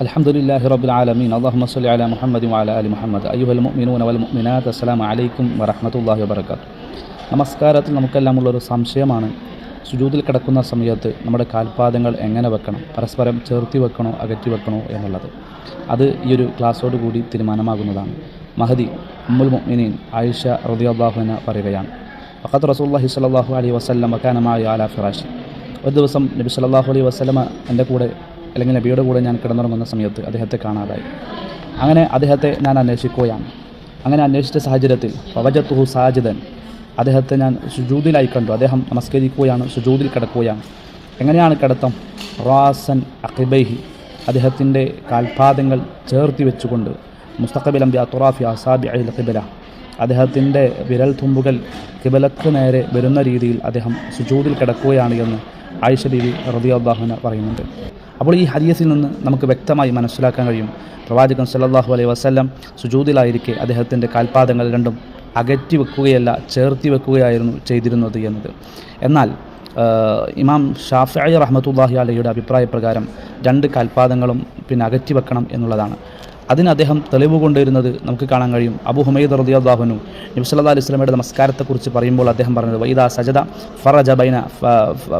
الحمد لله رب العالمين اللهم صل على محمد وعلى آل محمد أيها المؤمنون والمؤمنات السلام عليكم ورحمة الله وبركاته നമസ്കാരത്തിൽ നമുക്കെല്ലാമുള്ളൊരു സംശയമാണ് സുജൂതിൽ കിടക്കുന്ന സമയത്ത് നമ്മുടെ കാൽപാദങ്ങൾ എങ്ങനെ വെക്കണം പരസ്പരം ചേർത്തി വെക്കണോ അകറ്റി വെക്കണോ എന്നുള്ളത് അത് ഈ ഒരു ക്ലാസ്സോട് കൂടി തീരുമാനമാകുന്നതാണ് മഹദി ഉമ്മുൽ മുഅ്മിനീൻ ആയിഷ റളിയല്ലാഹുവിന പറയുകയാണ് ഫഖത്ത് റസൂലുള്ളാഹി സ്വല്ലല്ലാഹു അലൈഹി വസല്ലം മക്കാനമായ ആല ഫിറാഷി ഒരു ദിവസം നബി സല്ലല്ലാഹു അലൈഹി വസല്ലമ എൻ്റെ കൂടെ അല്ലെങ്കിൽ നബിയുടെ കൂടെ ഞാൻ കിടന്നുറങ്ങുന്ന സമയത്ത് അദ്ദേഹത്തെ കാണാതായി. അങ്ങനെ അദ്ദേഹത്തെ ഞാൻ അന്വേഷിക്കുകയാണ്. അങ്ങനെ അന്വേഷിച്ച സാഹചര്യത്തിൽ പവജത്തുഹു സാജിദൻ അദ്ദേഹത്തെ ഞാൻ സുജൂദിലായി കണ്ടു. അദ്ദേഹം നമസ്കരിക്കുകയാണ് സുജൂദിൽ കിടക്കുകയാണ്. എങ്ങനെയാണ് കിടത്തം? റാസൻ അഖിബൈഹി. അദ്ദേഹത്തിന്റെ കാൽപാദങ്ങൾ ചേർത്തി വെച്ചുകൊണ്ട് മുസ്തഖബിലം ബി അത്തുറാഫി അസാബി അൽ ഖിബല. അദ്ദേഹത്തിന്റെ വിരൽ തുമ്പുകൾ കിബലക്ക് നേരെ വരുന്ന രീതിയിൽ അദ്ദേഹം സുജൂദിൽ കിടക്കുകയാണ് എന്ന് ആയിഷ ബീവി റബിയാഹുന പറയുന്നുണ്ട്. അപ്പോൾ ഈ ഹദീസിൽ നിന്ന് നമുക്ക് വ്യക്തമായി മനസ്സിലാക്കാൻ കഴിയും. പ്രവാചകൻ സല്ലാഹു അലൈഹി വസ്ലം സുജൂതിലായിരിക്കെ അദ്ദേഹത്തിന്റെ കാൽപാദങ്ങൾ രണ്ടും അകറ്റി വെക്കുകയല്ല ചേർത്തി വെക്കുകയായിരുന്നു ചെയ്തിരുന്നത് എന്നത്. എന്നാൽ ഇമാം ഷാഫി റഹ്മത്തുല്ലാഹി അലയുടെ അഭിപ്രായപ്രകാരം രണ്ട് കാൽപാദങ്ങളും പിന്നെ അകറ്റി വെക്കണം എന്നുള്ളതാണ്. അതിന് അദ്ദേഹം തെളിവ് കൊണ്ടുവരുന്നത് നമുക്ക് കാണാൻ കഴിയും. അബു ഹുമൈദ് റദിയാഹുനു നബ്സല്ലാ അലൈഹി സ്വലമയുടെ നമസ്കാരത്തെക്കുറിച്ച് പറയുമ്പോൾ അദ്ദേഹം പറഞ്ഞത് വൈദ സജദ ഫറജ ബൈന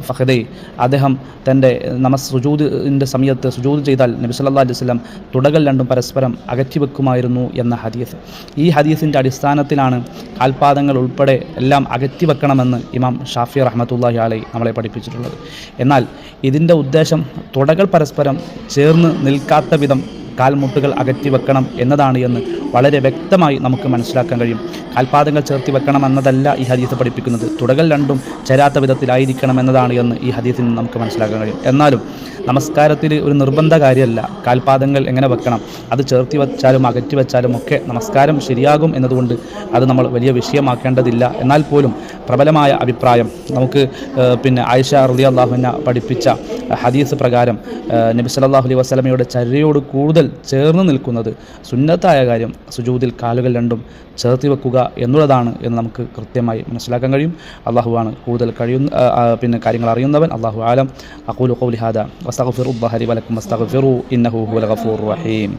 ഫഹദേ അദ്ദേഹം തന്റെ നമസ് സുജൂദിന്റെ സമയത്ത് സുജൂദ് ചെയ്താൽ നബി സല്ലാ അലൈഹി സ്വലം തുടകൾ രണ്ടും പരസ്പരം അകറ്റി വെക്കുമായിരുന്നു എന്ന ഹദീസ്. ഈ ഹദീസിന്റെ അടിസ്ഥാനത്തിലാണ് കാൽപാദങ്ങൾ ഉൾപ്പെടെ എല്ലാം അകറ്റി വെക്കണമെന്ന് ഇമാം ഷാഫി റഹ്മത്തുല്ലാഹി അലൈ നമ്മളെ പഠിപ്പിച്ചിട്ടുള്ളത്. എന്നാൽ ഇതിന്റെ ഉദ്ദേശം തുടകൾ പരസ്പരം ചേർന്ന് നിൽക്കാത്ത വിധം കാൽമുട്ടുകൾ അകറ്റി വെക്കണം എന്നതാണ് എന്ന് വളരെ വ്യക്തമായി നമുക്ക് മനസ്സിലാക്കാൻ കഴിയും. കാൽപാദങ്ങൾ ചേർത്തി വെക്കണം എന്നതല്ല ഈ ഹദീസ് പഠിപ്പിക്കുന്നത്. തുടകൾ രണ്ടും ചേരാത്ത വിധത്തിലായിരിക്കണം എന്നതാണ് എന്ന് ഈ ഹദീസിൽ നിന്ന് നമുക്ക് മനസ്സിലാക്കാൻ കഴിയും. എന്നാലും നമസ്കാരത്തിൽ ഒരു നിർബന്ധ കാര്യമല്ല. കാൽപാദങ്ങൾ എങ്ങനെ വെക്കണം? അത് ചേർത്തി വെച്ചാലും അകറ്റി വെച്ചാലും ഒക്കെ നമസ്കാരം ശരിയാകും എന്നതുകൊണ്ട് അത് നമ്മൾ വലിയ വിഷയമാക്കേണ്ടതില്ല. എന്നാൽ പോലും പ്രബലമായ അഭിപ്രായം. നമുക്ക് പിന്നെ ആയിഷ റുദി അള്ളാഹുവിനെ പഠിപ്പിച്ച ഹദീസ് പ്രകാരം നബി സല്ലാഹു അലൈഹി വസ്ലമയുടെ ചര്യയോട് കൂടുതൽ ചേർന്ന് നിൽക്കുന്നത് സുന്നത്തായ കാര്യം സുജൂതിൽ കാലുകൾ രണ്ടും ചേർത്തി വെക്കുക എന്നുള്ളതാണ് എന്ന് നമുക്ക് കൃത്യമായി മനസ്സിലാക്കാൻ കഴിയും. അള്ളാഹുവാണ് കൂടുതൽ കഴിയുന്ന പിന്നെ കാര്യങ്ങൾ അറിയുന്നവൻ. അള്ളാഹു ആലം. അക്കൂലുഹാദ കൗലിഹാദ ബഹരി വലക്കും വസ്തഗ്ഫിറു. ഇന്നഹു ഹുവൽ റഹീം.